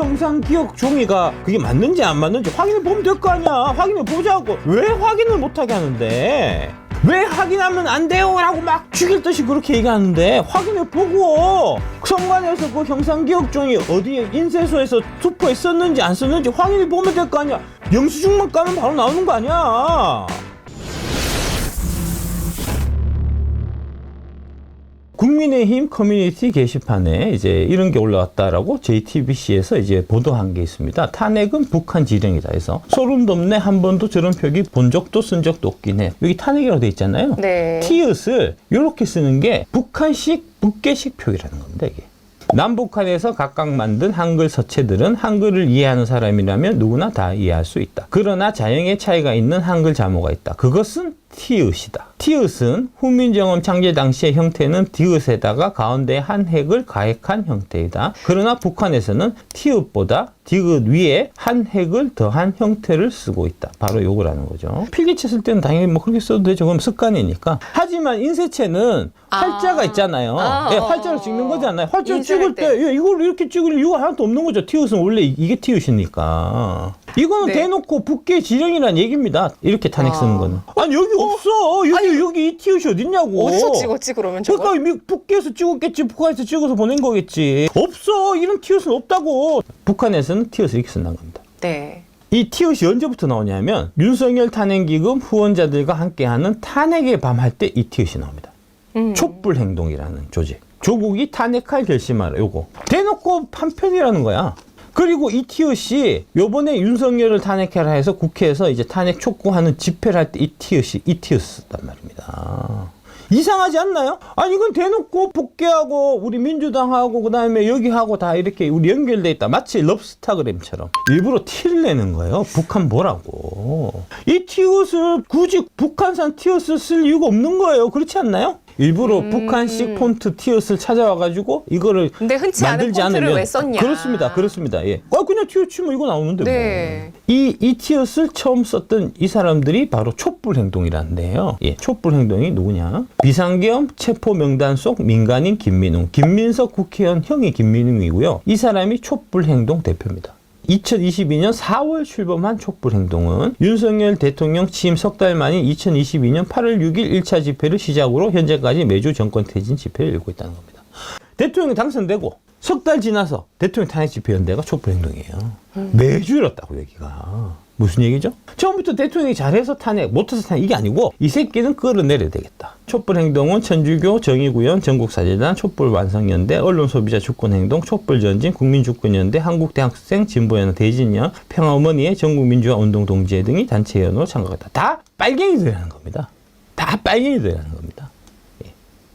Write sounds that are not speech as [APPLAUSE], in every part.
형상 기억 종이가 그게 맞는지 안 맞는지 확인해 보면 될 거 아니야. 확인해 보자고. 왜 확인을 못하게 하는데? 왜 확인하면 안 돼요 라고 막 죽일 듯이 그렇게 얘기하는데 확인해 보고 성관에서 그 형상 기억 종이 어디에 인쇄소에서 투표에 썼는지 안 썼는지 확인해 보면 될 거 아니야. 영수증만 까면 바로 나오는 거 아니야. 국민의힘 커뮤니티 게시판에 이제 이런 게 올라왔다라고 JTBC에서 이제 보도한 게 있습니다. 탄핵은 북한 지령이다 해서 소름 돋네 한 번도 저런 표기 본 적도 쓴 적도 없긴 해. 여기 탄핵이라고 돼 있잖아요. 네. 티읕을 이렇게 쓰는 게 북한식 북계식 표기라는 겁니다. 이게. 남북한에서 각각 만든 한글 서체들은 한글을 이해하는 사람이라면 누구나 다 이해할 수 있다. 그러나 자형의 차이가 있는 한글 자모가 있다. 그것은 티읕이다. 티읕은 후민정음 창제 당시의 형태는 디귿에다가 가운데 한 획을 가획한 형태이다. 그러나 북한에서는 티읕보다 디귿 위에 한 획을 더한 형태를 쓰고 있다. 바로 요거라는 거죠. 필기체 쓸 때는 당연히 뭐 그렇게 써도 되죠. 그럼 습관이니까. 하지만 인쇄체는 아. 활자가 있잖아요. 아, 예, 어, 활자를 어, 찍는 거잖아요. 활자를 찍을 때, 예, 이걸 이렇게 찍을 이유가 하나도 없는 거죠. 티읕은 원래 이- 이게 티읕이니까. 이거는 네. 대놓고 북계 지령이라는 얘기입니다. 이렇게 탄핵 쓰는 아. 거는. 아니 여기 없어. 여기 여기 이 티읕이 어딨냐고. 어디서 찍었지 그러면 저거? 그러니까 미- 북계에서 찍었겠지. 북한에서 찍어서 보낸 거겠지. 없어. 이런 티읕은 없다고. 북한에서는 티읕을 이렇게 쓴다는 겁니다. 네. 이 티읕이 언제부터 나오냐면 윤석열 탄핵기금 후원자들과 함께하는 탄핵의 밤 할 때 이 티읕이 나옵니다. 음. 촛불 행동이라는 조직. 조국이 탄핵할 결심하라. 요거. 대놓고 판편이라는 거야. 그리고 이 티읕이 요번에 윤석열을 탄핵해라 해서 국회에서 이제 탄핵 촉구하는 집회를 할 때 이 티읕이 이 티읕 썼단 말입니다. 이상하지 않나요? 아니 이건 대놓고 복귀하고 우리 민주당하고 그 다음에 여기하고 다 이렇게 우리 연결돼 있다. 마치 럽스타그램처럼 일부러 티를 내는 거예요. 북한 뭐라고? 이 티읕을 굳이 북한산 티읕을 쓸 이유가 없는 거예요. 그렇지 않나요? 일부러 음. 북한식 폰트 티읕을 찾아와가지고 이거를 근데 흔치 않은 만들지 폰트를 않으면 왜 썼냐? 그렇습니다. 그렇습니다. 예. 아 그냥 티읕 치면 이거 나오는데 뭐. 네. 이, 이 티읕을 처음 썼던 이 사람들이 바로 촛불 행동이라는데요. 예, 촛불 행동이 누구냐? 비상계엄 체포 명단 속 민간인 김민웅, 김민석 국회의원 형이 김민웅이고요. 이 사람이 촛불 행동 대표입니다. 2022년 4월 출범한 촛불 행동은 윤석열 대통령 취임 석 달 만인 2022년 8월 6일 1차 집회를 시작으로 현재까지 매주 정권 퇴진 집회를 열고 있다는 겁니다. 대통령이 당선되고 석 달 지나서 대통령 탄핵 집회 연대가 촛불 행동이에요. 매주 열었다고 여기가. 무슨 얘기죠? 처음부터 대통령이 잘해서 탄핵, 못해서 탄핵 이게 아니고 이 새끼는 끌어내려야 되겠다. 촛불 행동은 천주교 정의구현 전국사재단 촛불 완성연대 언론소비자 주권행동 촛불전진 국민주권연대 한국대학생 진보연합 대진연 평화어머니의 전국민주화 운동 동지회 등이 단체 연으로 참가했다. 다 빨갱이들이라는 겁니다. 다 빨갱이들이라는 겁니다.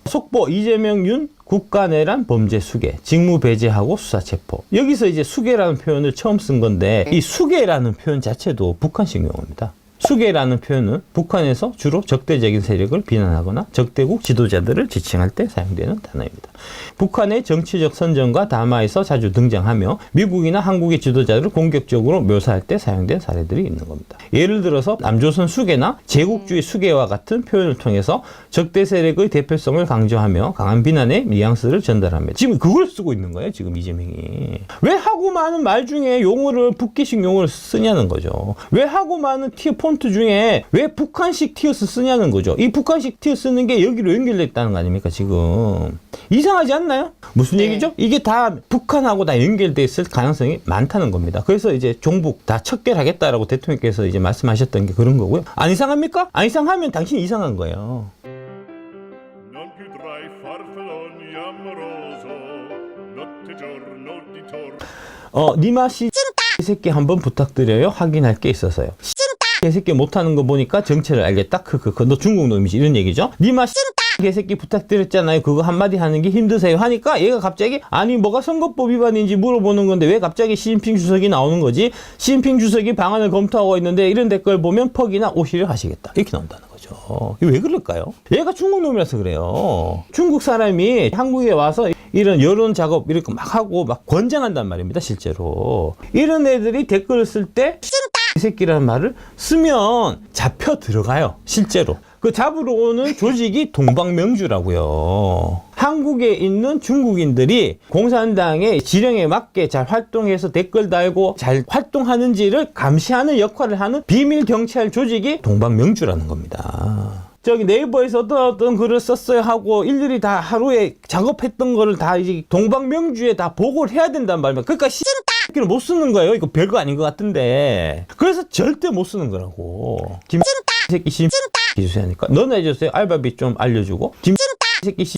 속보 이재명 윤 국가 내란 범죄 수계 직무 배제하고 수사 체포 여기서 이제 수계라는 표현을 처음 쓴 건데 이 수계라는 표현 자체도 북한식 용어입니다. 수계라는 표현은 북한에서 주로 적대적인 세력을 비난하거나 적대국 지도자들을 지칭할 때 사용되는 단어입니다. 북한의 정치적 선정과 담화에서 자주 등장하며 미국이나 한국의 지도자들을 공격적으로 묘사할 때 사용된 사례들이 있는 겁니다. 예를 들어서 남조선 수계나 제국주의 수계와 같은 표현을 통해서 적대 세력의 대표성을 강조하며 강한 비난의 뉘앙스를 전달합니다. 지금 그걸 쓰고 있는 거예요, 지금 이재명이. 왜 하고 많은 말 중에 용어를 북기식 용어를 쓰냐는 거죠. 왜 하고 많은 티폰 트 중에 왜 북한식 티어스 쓰냐는 거죠. 이 북한식 티어 쓰는 게 여기로 연결돼 있다는 거 아닙니까, 지금. 이상하지 않나요? 무슨 네. 얘기죠? 이게 다 북한하고 다 연결돼 있을 가능성이 많다는 겁니다. 그래서 이제 종북 다 척결하겠다라고 대통령께서 이제 말씀하셨던 게 그런 거고요. 안 이상합니까? 안 이상하면 당신이 이상한 거예요. 어, 니마 씨, 이 새끼 한번 부탁드려요. 확인할 게 있어서요. 개새끼 못하는 거 보니까 정체를 알겠다. 크크크. 너 중국 놈이지. 이런 얘기죠. 니마 씨, 개새끼 부탁드렸잖아요. 그거 한마디 하는 게 힘드세요. 하니까 얘가 갑자기 아니 뭐가 선거법 위반인지 물어보는 건데 왜 갑자기 시진핑 주석이 나오는 거지? 시진핑 주석이 방안을 검토하고 있는데 이런 댓글 보면 퍽이나 오시려 하시겠다. 이렇게 나온다는 거죠. 왜 그럴까요? 얘가 중국 놈이라서 그래요. 중국 사람이 한국에 와서 이런 여론 작업 이렇게 막 하고 막 권장한단 말입니다. 실제로. 이런 애들이 댓글을 쓸때 이 새끼라는 말을 쓰면 잡혀 들어가요. 실제로. 그 잡으러 오는 조직이 동방명주라고요. 한국 한국에 있는 중국인들이 공산당의 지령에 맞게 잘 활동해서 댓글 달고 잘 활동하는지를 감시하는 역할을 하는 비밀 경찰 조직이 동방명주라는 겁니다. 저기 네이버에서 어떤 어떤 글을 썼어요 하고 일일이 다 하루에 작업했던 거를 다 이제 동방명주에 다 보고를 해야 된단 말이야. 그러니까 씨 X를 못 쓰는 거예요. 이거 별거 아닌 것 같은데. 그래서 절대 못 쓰는 거라고. 김 새끼 심 기주세하니까 너는 해줬어요. 알바비 좀 알려주고. 김 새끼 씨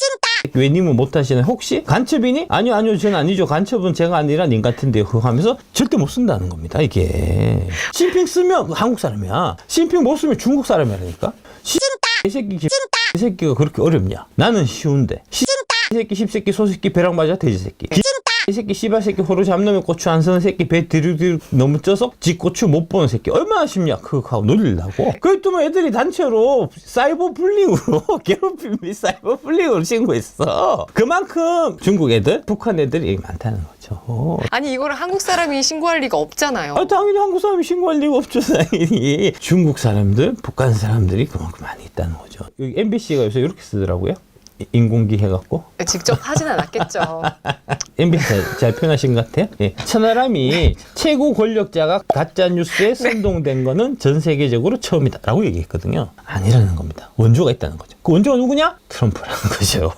왜 님은 못하시나요? 혹시 간첩이니? 아니요, 아니요, 저는 아니죠. 간첩은 제가 아니라 님 같은데요. 하면서 절대 못 쓴다는 겁니다, 이게. 심핑 쓰면 한국 사람이야. 심핑 못 쓰면 중국 사람이라니까. 씨, 이 새끼, 이 새끼가 그렇게 어렵냐? 나는 쉬운데. 씨, 이 새끼, 십새끼, 소새끼, 배랑 맞아, 돼지 새끼. 이 새끼 씨발 새끼 호로 잡놈의 고추 안 쓰는 새끼 배 뒤룩뒤룩 너무 쪄서 지 고추 못 보는 새끼. 얼마나 쉽냐. 그거 하고 놀리려고. 그랬더니 애들이 단체로 사이버 불링으로 괴롭힘 및 사이버 불링으로 신고했어. 그만큼 중국 애들 북한 애들이 많다는 거죠. 아니 이거를 한국 사람이 신고할 리가 없잖아요. 아, 당연히 한국 사람이 신고할 리가 없죠 당연히. 중국 사람들 북한 사람들이 그만큼 많이 있다는 거죠. 여기 MBC가 요새 이렇게 쓰더라고요. 이- 인공기 해갖고 직접 하진 않았겠죠. [LAUGHS] MBC 잘, 잘 표현하신 것 같아요. 예. 천하람이 최고 권력자가 가짜 뉴스에 선동된 거는 전 세계적으로 처음이다라고 얘기했거든요. 아니라는 겁니다. 원조가 있다는 거죠. 그 원조가 누구냐? 트럼프라는 [LAUGHS] 거죠.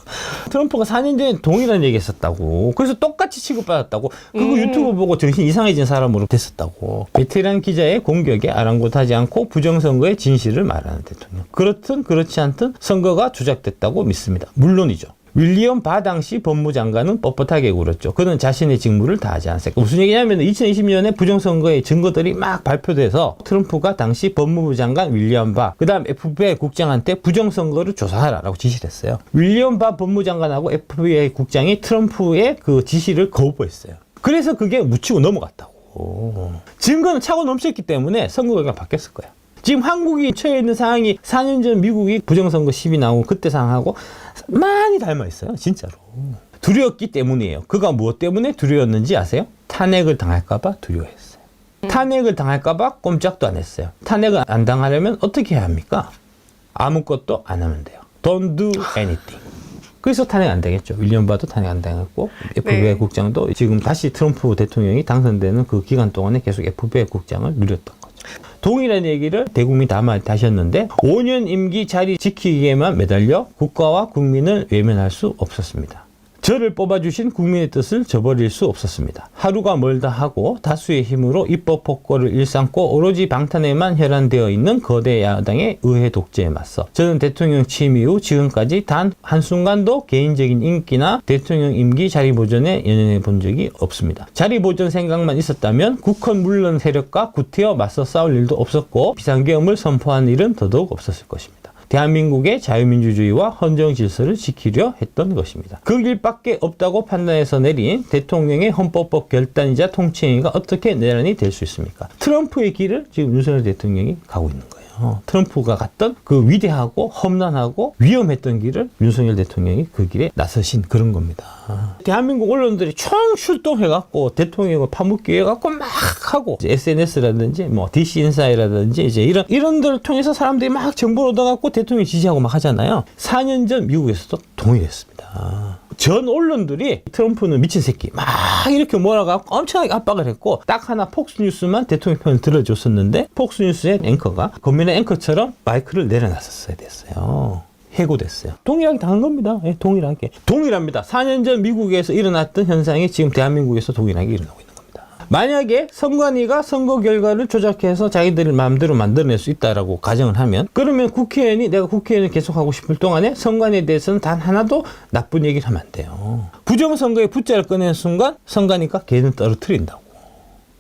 트럼프가 4년 전에 동일한 얘기했었다고. 그래서 똑같이 취급받았다고. 그거 음. 유튜브 보고 정신 이상해진 사람으로 됐었다고. 베테랑 기자의 공격에 아랑곳하지 않고 부정선거의 진실을 말하는 대통령. 그렇든 그렇지 않든 선거가 조작됐다고 믿습니다. 물론이죠. 윌리엄 바 당시 법무장관은 뻣뻣하게 굴었죠. 그는 자신의 직무를 다하지 않았어요. 무슨 얘기냐면 2020년에 부정선거의 증거들이 막 발표돼서 트럼프가 당시 법무부 장관 윌리엄 바, 그 다음 FBI 국장한테 부정선거를 조사하라라고 지시를 했어요. 윌리엄 바 법무장관하고 FBI 국장이 트럼프의 그 지시를 거부했어요. 그래서 그게 묻히고 넘어갔다고. 증거는 차고 넘쳤기 때문에 선거 결과가 바뀌었을 거야. 지금 한국이 처해 있는 상황이 4년 전 미국이 부정선거 시비 나오고 그때 상황하고 많이 닮아 있어요. 진짜로. 두려웠기 때문이에요. 그가 무엇 때문에 두려웠는지 아세요? 탄핵을 당할까봐 두려워했어요. 탄핵을 당할까봐 꼼짝도 안 했어요. 탄핵을 안 당하려면 어떻게 해야 합니까? 아무것도 안 하면 돼요. Don't do anything. 그래서 탄핵 안 되겠죠. 윌리엄 바도 탄핵 안 당했고 FBI 네. 국장도 지금 다시 트럼프 대통령이 당선되는 그 기간 동안에 계속 FBI 국장을 누렸던 거죠. 동일한 얘기를 대국민 다 하셨는데 5년 임기 자리 지키기에만 매달려 국가와 국민을 외면할 수 없었습니다. 저를 뽑아주신 국민의 뜻을 저버릴 수 없었습니다. 하루가 멀다 하고 다수의 힘으로 입법 폭거를 일삼고 오로지 방탄에만 혈안되어 있는 거대 야당의 의회 독재에 맞서 저는 대통령 취임 이후 지금까지 단 한순간도 개인적인 인기나 대통령 임기 자리 보전에 연연해 본 적이 없습니다. 자리 보전 생각만 있었다면 국헌 물론 세력과 구태여 맞서 싸울 일도 없었고 비상계엄을 선포한 일은 더더욱 없었을 것입니다. 대한민국의 자유민주주의와 헌정 질서를 지키려 했던 것입니다. 그 길밖에 없다고 판단해서 내린 대통령의 헌법법 결단이자 통치행위가 어떻게 내란이 될 수 있습니까? 트럼프의 길을 지금 윤석열 대통령이 가고 있는 거예요. 트럼프가 갔던 그 위대하고 험난하고 위험했던 길을 윤석열 대통령이 그 길에 나서신 그런 겁니다. 대한민국 언론들이 총 출동해갖고 대통령을 파묻기 해갖고 막 하고 SNS라든지 뭐 DC 인사이라든지 이제 이런 이런들을 통해서 사람들이 막 정보를 얻어갖고 대통령 지지하고 막 하잖아요. 4년 전 미국에서도 동일했습니다. 전 언론들이 트럼프는 미친 새끼 막 이렇게 몰아갖고 엄청나게 압박을 했고 딱 하나 폭스뉴스만 대통령 편을 들어줬었는데 폭스뉴스의 앵커가 검면의 앵커처럼 마이크를 내려놨었어야 됐어요. 해고됐어요. 동일하게 당한 겁니다. 예, 동일하게. 동일합니다. 4년 전 미국에서 일어났던 현상이 지금 대한민국에서 동일하게 일어나고 겁니다. 만약에 선관위가 선거 결과를 조작해서 자기들 마음대로 만들어낼 수 있다라고 가정을 하면 그러면 국회의원이 내가 국회의원을 계속하고 싶을 동안에 선관위에 대해서는 단 하나도 나쁜 얘기를 하면 안 돼요. 부정선거에 붙자를 꺼내는 순간 선관위가 걔는 떨어뜨린다고.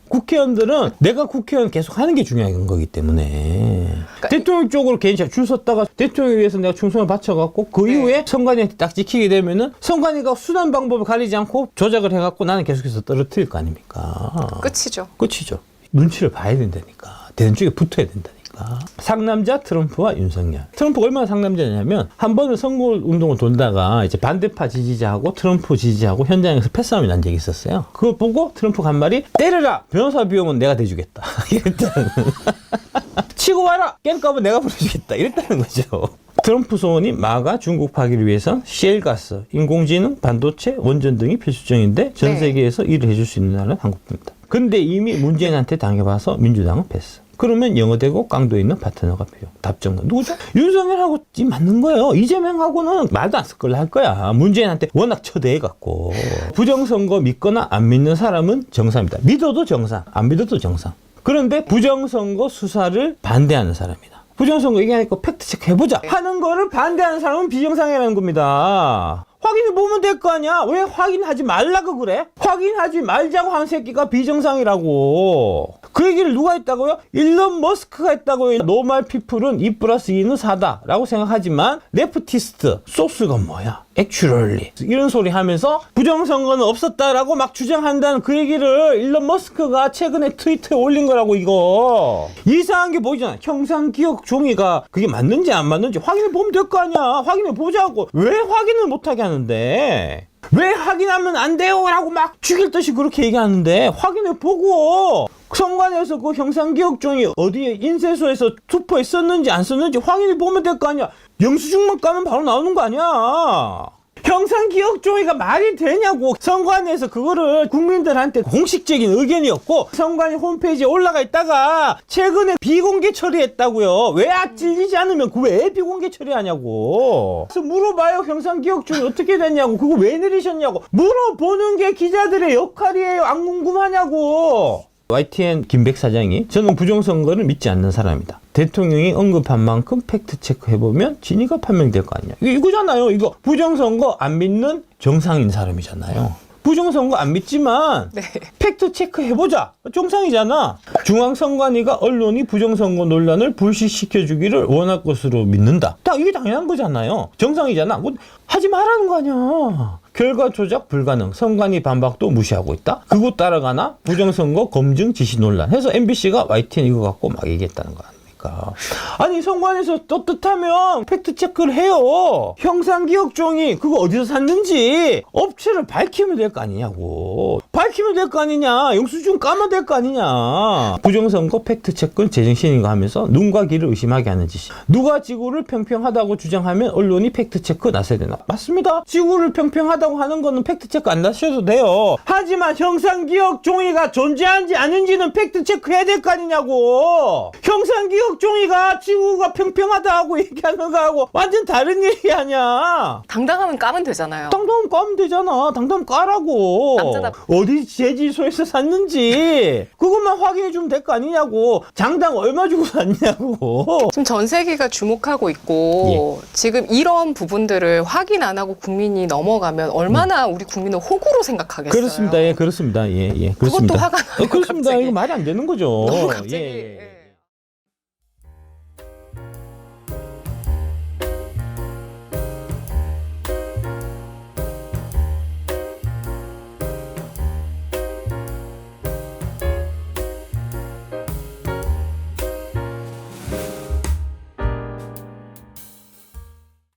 국회의원들은 내가 국회의원 계속 하는 게 중요한 거기 때문에 대통령 쪽으로 괜히 줄 섰다가 대통령에 위해서 내가 충성을 바쳐갖고 그 네. 이후에 선관위한테 딱 지키게 되면은 선관위가 순한 방법을 가리지 않고 조작을 해갖고 나는 계속해서 떨어뜨릴 거 아닙니까? 끝이죠. 끝이죠. 눈치를 봐야 된다니까. 되는 쪽에 붙어야 된다 니까. 상남자 트럼프와 윤석열. 트럼프가 얼마나 상남자냐면 한 번은 선거 운동을 돌다가 이제 반대파 지지자하고 트럼프 지지자하고 현장에서 패싸움이 난 적이 있었어요. 그걸 보고 트럼프가 한 말이 때려라 변호사 비용은 내가 대주겠다. [LAUGHS] 이랬다는. [LAUGHS] 치고 와라 깽값은 내가 불러주겠다. 이랬다는 거죠. 트럼프 소원이 마가 중국 파기를 위해선 셰일가스, 인공지능, 반도체, 원전 등이 필수적인데 전 네. 세계에서 일을 해줄 수 있는 나라는 한국입니다. 근데 이미 문재인한테 당해봐서 민주당은 패스. 그러면 영어되고 깡도 있는 파트너가 필요. 답정은 누구죠? 윤석열하고 이 맞는 거예요. 이재명하고는 말도 안 쓸 걸로 할 거야. 문재인한테 워낙 처대해갖고 부정선거 믿거나 안 믿는 사람은 정상입니다. 믿어도 정상, 안 믿어도 정상. 그런데 부정선거 수사를 반대하는 사람이다. 부정선거 얘기하니까 팩트체크 해보자 하는 거를 반대하는 사람은 비정상이라는 겁니다. 확인해 보면 될 거 아니야. 왜 확인하지 말라고 그래? 확인하지 말자고 한 새끼가 비정상이라고. 그 얘기를 누가 했다고요? 일론 머스크가 했다고요. 노말 피플은 2 플러스 2는 4다 라고 생각하지만 레프티스트 소스가 뭐야? 액츄럴리 이런 소리 하면서 부정선거는 없었다라고 막 주장한다는 그 얘기를 일론 머스크가 최근에 트위터에 올린 거라고 이거 이상한 게 보이잖아 형상기억 종이가 그게 맞는지 안 맞는지 확인해 보면 될 거 아니야 확인해 보자고 왜 확인을 못하게 하는데 왜 확인하면 안 돼요? 라고 막 죽일 듯이 그렇게 얘기하는데 확인해 보고 선관에서 그 형상기억종이 어디에 인쇄소에서 투표에 썼는지 안 썼는지 확인해 보면 될 거 아니야 영수증만 까면 바로 나오는 거 아니야 형상기억종이가 말이 되냐고 선관위에서 그거를 국민들한테 공식적인 의견이었고 선관위 홈페이지에 올라가 있다가 최근에 비공개 처리했다고요. 왜 아, 찔리지 않으면 그 왜 비공개 처리하냐고. 그래서 물어봐요. 형상기억종이 어떻게 됐냐고. 그거 왜 내리셨냐고. 물어보는 게 기자들의 역할이에요. 안 궁금하냐고 YTN 김백 사장이 저는 부정선거를 믿지 않는 사람이다. 대통령이 언급한 만큼 팩트 체크해보면 진위가 판명될 거 아니냐. 이거 이거잖아요. 이거 부정선거 안 믿는 정상인 사람이잖아요. 부정선거 안 믿지만 네. 팩트 체크해보자. 정상이잖아. 중앙선관위가 언론이 부정선거 논란을 불식시켜주기를 원할 것으로 믿는다. 딱 이게 당연한 거잖아요. 정상이잖아. 뭐 하지 말라는 거 아니야. 결과 조작 불가능. 선관위 반박도 무시하고 있다. 그거 따라가나? 부정선거 검증 지시 논란. 해서 MBC가 YTN 이거 갖고 막 얘기했다는 거 아닙니까? 아니 선관에서 떳떳하면 팩트 체크를 해요. 형상기억종이 그거 어디서 샀는지 업체를 밝히면 될 거 아니냐고. 밝히면 될 거 아니냐. 영수증 까면 될 거 아니냐. 부정선거 팩트 체크는 제정신인가 하면서 눈과 귀를 의심하게 하는 짓이. 누가 지구를 평평하다고 주장하면 언론이 팩트 체크 나서야 되나? 맞습니다. 지구를 평평하다고 하는 거는 팩트 체크 안 나셔도 돼요. 하지만 형상기억 종이가 존재하는지 아닌지는 팩트 체크 해야 될 거 아니냐고. 형상기억 종이가 지구가 평평하다고 [LAUGHS] 얘기하는 거하고 완전 다른 얘기 아니야. 당당하면 까면 되잖아요. 당당 까면 되잖아. 당당 까라고. 남자다. 어디 제지소에서 샀는지 그것만 확인해 주면 될 거 아니냐고. 장당 얼마 주고 샀냐고. 지금 전 세계가 주목하고 있고 지금 이런 부분들을 확인 안 하고 국민이 넘어가면 얼마나 우리 국민을 호구로 생각하겠어요. 그렇습니다. 예, 그렇습니다. 예, 예. 그것도 그렇습니다. 화가 나요, 어, 그렇습니다. 갑자기. 이거 말이 안 되는 거죠. 너무 갑자기 예, 예. 예.